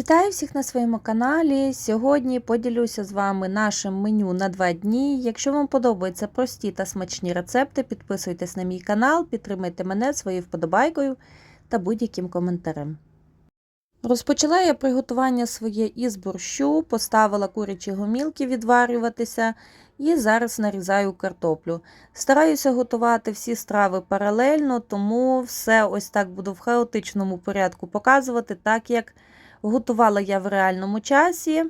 Вітаю всіх на своєму каналі. Сьогодні поділюся з вами нашим меню на 2 дні. Якщо вам подобаються прості та смачні рецепти, підписуйтесь на мій канал, підтримайте мене своєю вподобайкою та будь-яким коментарем. Розпочала я приготування своє із борщу, поставила курячі гомілки відварюватися і зараз нарізаю картоплю. Стараюся готувати всі страви паралельно, тому все ось так буду в хаотичному порядку показувати, так як готувала я в реальному часі.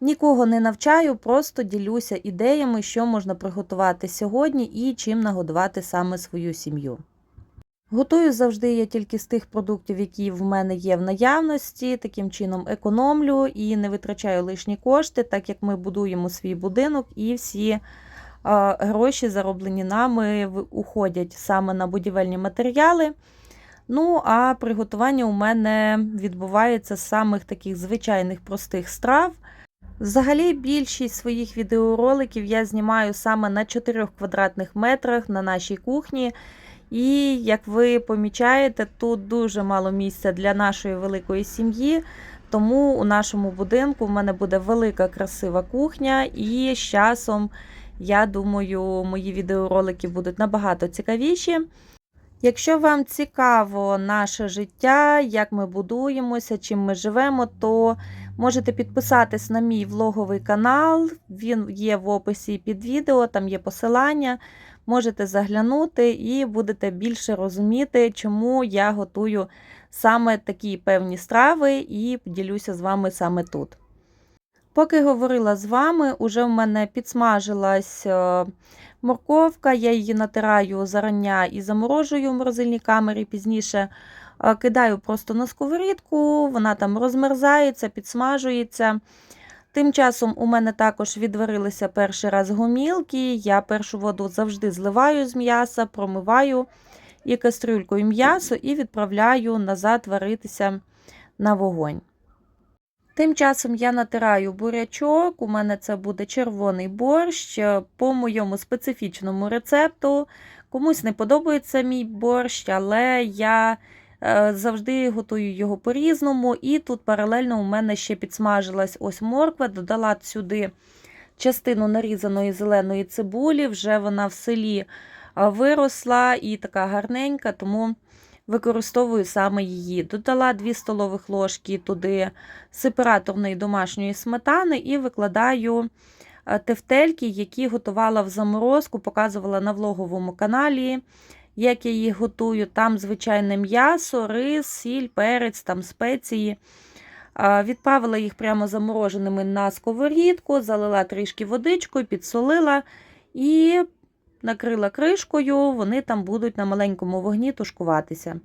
Нікого не навчаю, просто ділюся ідеями, що можна приготувати сьогодні і чим нагодувати саме свою сім'ю. Готую завжди я тільки з тих продуктів, які в мене є в наявності, таким чином економлю і не витрачаю лишні кошти, так як ми будуємо свій будинок і всі а, гроші, зароблені нами, уходять саме на будівельні матеріали. Ну, а приготування у мене відбувається з самих таких звичайних простих страв. Взагалі, більшість своїх відеороликів я знімаю саме на 4 квадратних метрах на нашій кухні. І, як ви помічаєте, тут дуже мало місця для нашої великої сім'ї. Тому у нашому будинку в мене буде велика красива кухня, і з часом, я думаю, мої відеоролики будуть набагато цікавіші. Якщо вам цікаво наше життя, як ми будуємося, чим ми живемо, то можете підписатись на мій влоговий канал. Він є в описі під відео, там є посилання. Можете заглянути і будете більше розуміти, чому я готую саме такі певні страви і поділюся з вами саме тут. Поки говорила з вами, уже в мене підсмажилась морковка, я її натираю зарання і заморожую в морозильній камері. Пізніше кидаю просто на сковорідку, вона там розмерзається, підсмажується. Тим часом у мене також відварилися перший раз гомілки. Я першу воду завжди зливаю з м'яса, промиваю і кастрюлькою м'ясо і відправляю назад варитися на вогонь. Тим часом я натираю бурячок, у мене це буде червоний борщ по моєму специфічному рецепту. Комусь не подобається мій борщ, але я завжди готую його по-різному. І тут паралельно у мене ще підсмажилась ось морква, додала сюди частину нарізаної зеленої цибулі, вже вона в селі виросла і така гарненька, тому використовую саме її. Додала 2 столових ложки туди сепараторної домашньої сметани і викладаю тефтельки, які готувала в заморозку, показувала на влоговому каналі. Як я їх готую, там звичайне м'ясо, рис, сіль, перець, там спеції. Відправила їх прямо замороженими на сковорідку, залила трішки водичкою, підсолила і накрила кришкою, вони там будуть на маленькому вогні тушкуватися.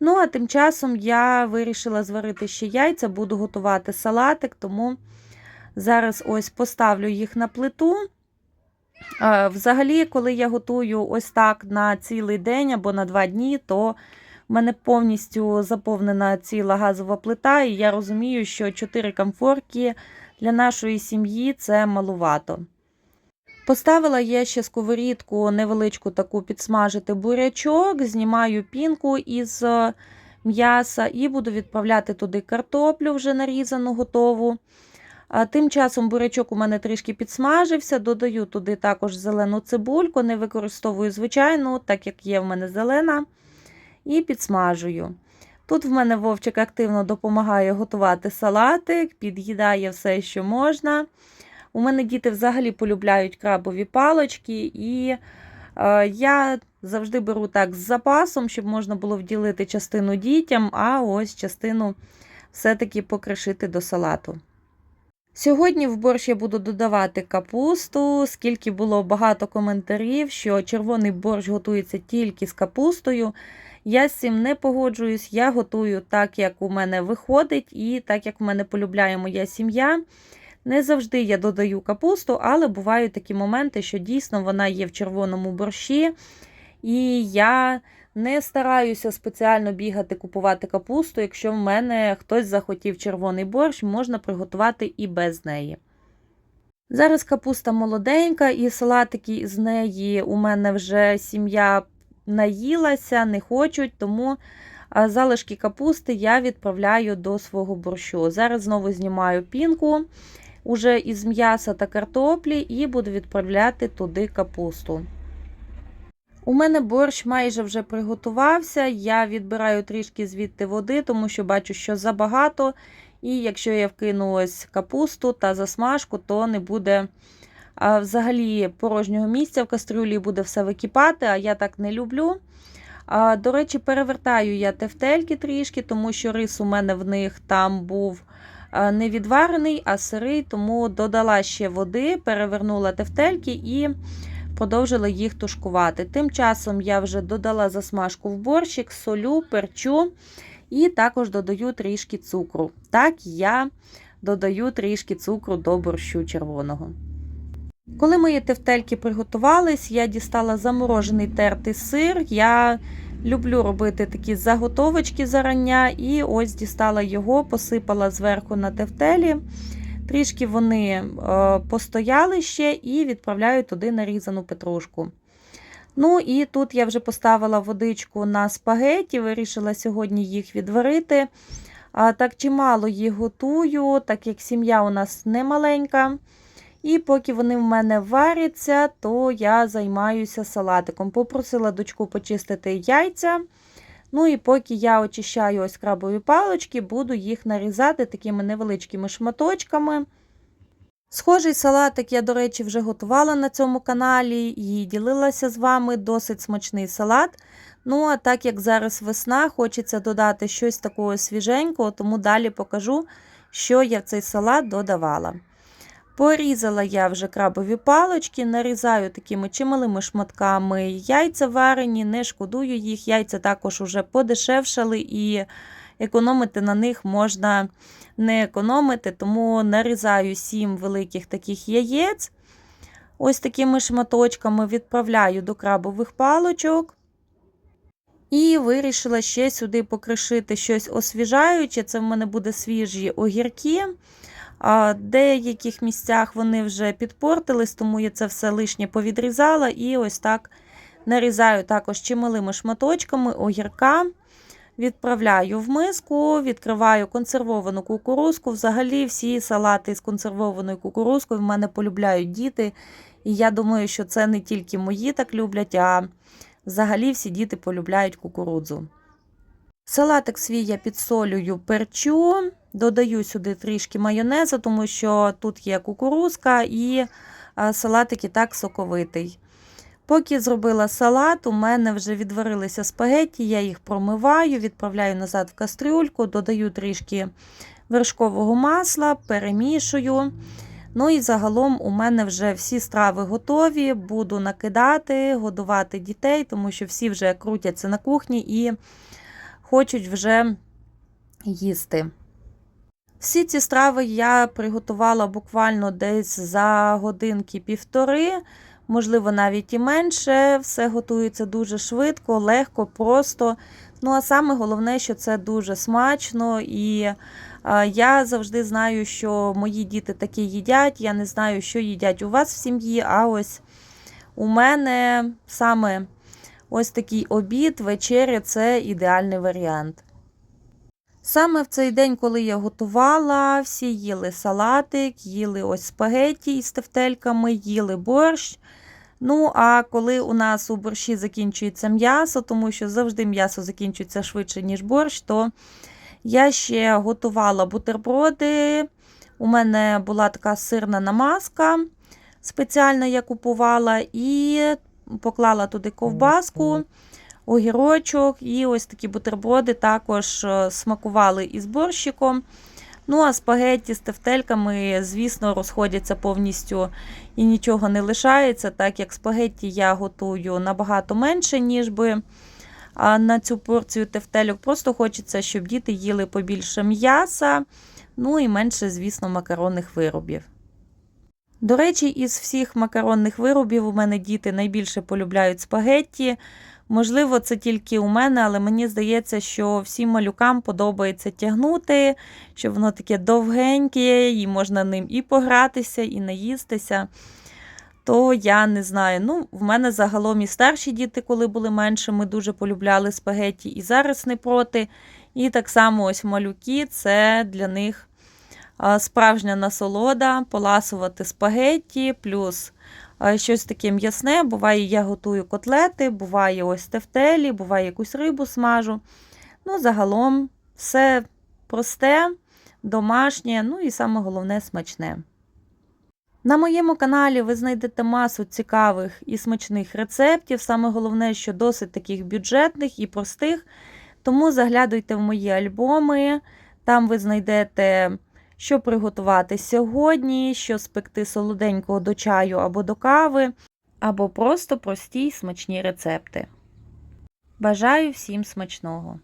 Ну, а тим часом я вирішила зварити ще яйця, буду готувати салатик, тому зараз ось поставлю їх на плиту. Взагалі, коли я готую ось так на цілий день або на два дні, то в мене повністю заповнена ціла газова плита, і я розумію, що 4 комфорки для нашої сім'ї це малувато. Поставила я ще сковорідку невеличку таку підсмажити бурячок, знімаю пінку із е, м'яса і буду відправляти туди картоплю вже нарізану, готову. Тим часом бурячок у мене трішки підсмажився, додаю туди також зелену цибульку, не використовую звичайну, так як є в мене зелена, і підсмажую. Тут в мене вовчик активно допомагає готувати салатик, під'їдає все, що можна. У мене діти взагалі полюбляють крабові палочки, і е, я завжди беру так з запасом, щоб можна було вділити частину дітям, а ось частину все-таки покришити до салату. Сьогодні в борщ я буду додавати капусту, скільки було багато коментарів, що червоний борщ готується тільки з капустою. Я з цим не погоджуюсь, я готую так, як у мене виходить, і так, як в мене полюбляє моя сім'я. Не завжди я додаю капусту, але бувають такі моменти, що дійсно вона є в червоному борщі. І я не стараюся спеціально бігати, купувати капусту. Якщо в мене хтось захотів червоний борщ, можна приготувати і без неї. Зараз капуста молоденька, і салатики з неї у мене вже сім'я наїлася, не хочуть, тому залишки капусти я відправляю до свого борщу. Зараз знову знімаю пінку уже із м'яса та картоплі і буду відправляти туди капусту. У мене борщ майже вже приготувався. Я відбираю трішки звідти води, тому що бачу, що забагато. І якщо я вкину ось капусту та засмажку, то не буде а, взагалі порожнього місця в кастрюлі буде все википати, а я так не люблю. А, До речі, перевертаю я тефтельки трішки, тому що рис у мене в них там був не відварений, а сирий, тому додала ще води, перевернула тефтельки і продовжила їх тушкувати. Тим часом я вже додала засмажку в борщик, солю, перчу і також додаю трішки цукру. Так, я додаю трішки цукру до борщу червоного. Коли мої тефтельки приготувались, я дістала заморожений тертий сир. Я люблю робити такі заготовочки зарання, і ось дістала його, посипала зверху на тефтелі. Трішки вони е, постояли ще і відправляю туди нарізану петрушку. Ну і тут я вже поставила водичку на спагеті, вирішила сьогодні їх відварити. Так чимало їх готую, так як сім'я у нас не маленька. І поки вони в мене варяться, то я займаюся салатиком. Попросила дочку почистити яйця. Ну і поки я очищаю ось крабові палочки, буду їх нарізати такими невеличкими шматочками. Схожий салатик я, до речі, вже готувала на цьому каналі і ділилася з вами досить смачний салат. Ну, а так як зараз весна, хочеться додати щось такого свіженького, тому далі покажу, що я в цей салат додавала. Порізала я вже крабові палочки, нарізаю такими чималими шматками яйця варені, не шкодую їх. Яйця також уже подешевшали і економити на них можна не економити, тому нарізаю 7 великих таких яєць. Ось такими шматочками відправляю до крабових палочок. І вирішила ще сюди покришити щось освіжаюче. Це в мене буде свіжі огірки. В деяких місцях вони вже підпортились, тому я це все лишнє повідрізала і ось так нарізаю також чималими шматочками огірка. Відправляю в миску, відкриваю консервовану кукурузку. Взагалі, всі салати з консервованою кукурузкою в мене полюбляють діти. І я думаю, що це не тільки мої так люблять, а взагалі всі діти полюбляють кукурудзу. Салатик свій я підсолюю перчу, додаю сюди трішки майонезу, тому що тут є кукурузка і салатик і так соковитий. Поки зробила салат, у мене вже відварилися спагетті, я їх промиваю, відправляю назад в кастрюльку, додаю трішки вершкового масла, перемішую. Ну і загалом у мене вже всі страви готові, буду накидати, годувати дітей, тому що всі вже крутяться на кухні і хочуть вже їсти. Всі ці страви я приготувала буквально десь за годинки-півтори, можливо, навіть і менше. Все готується дуже швидко, легко, просто. Ну, а саме головне, що це дуже смачно. І я завжди знаю, що мої діти такі їдять. Я не знаю, що їдять у вас в сім'ї, а ось у мене саме ось такий обід, вечеря це ідеальний варіант. Саме в цей день, коли я готувала, всі їли салатик, їли ось спагетті із тефтельками, їли борщ. Ну, а коли у нас у борщі закінчується м'ясо, тому що завжди м'ясо закінчується швидше, ніж борщ, то я ще готувала бутерброди. У мене була така сирна намазка, спеціально я купувала, і поклала туди ковбаску огірочок і ось такі бутерброди також е, смакували із борщиком. Ну, а спагетті з тефтельками, звісно, розходяться повністю і нічого не лишається, так як спагетті я готую набагато менше, ніж би на цю порцію тефтельок. Просто хочеться, щоб діти їли побільше м'яса, ну і менше, звісно, макаронних виробів. До речі, із всіх макаронних виробів у мене діти найбільше полюбляють спагетті. Можливо, це тільки у мене, але мені здається, що всім малюкам подобається тягнути, що воно таке довгеньке, і можна ним і погратися, і наїстися. то я не знаю. Ну, в мене загалом і старші діти, коли були меншими, дуже полюбляли спагетті, і зараз не проти. І так само ось малюки це для них справжня насолода поласувати спагетті, плюс щось таке м'ясне. Буває, я готую котлети, буває ось тефтелі, буває якусь рибу смажу. Ну, загалом все просте, домашнє, ну і саме головне смачне. На моєму каналі ви знайдете масу цікавих і смачних рецептів. Саме головне, що досить таких бюджетних і простих. Тому заглядуйте в мої альбоми, там ви знайдете, що приготувати сьогодні, що спекти солоденького до чаю або до кави, або просто прості й смачні рецепти. Бажаю всім смачного!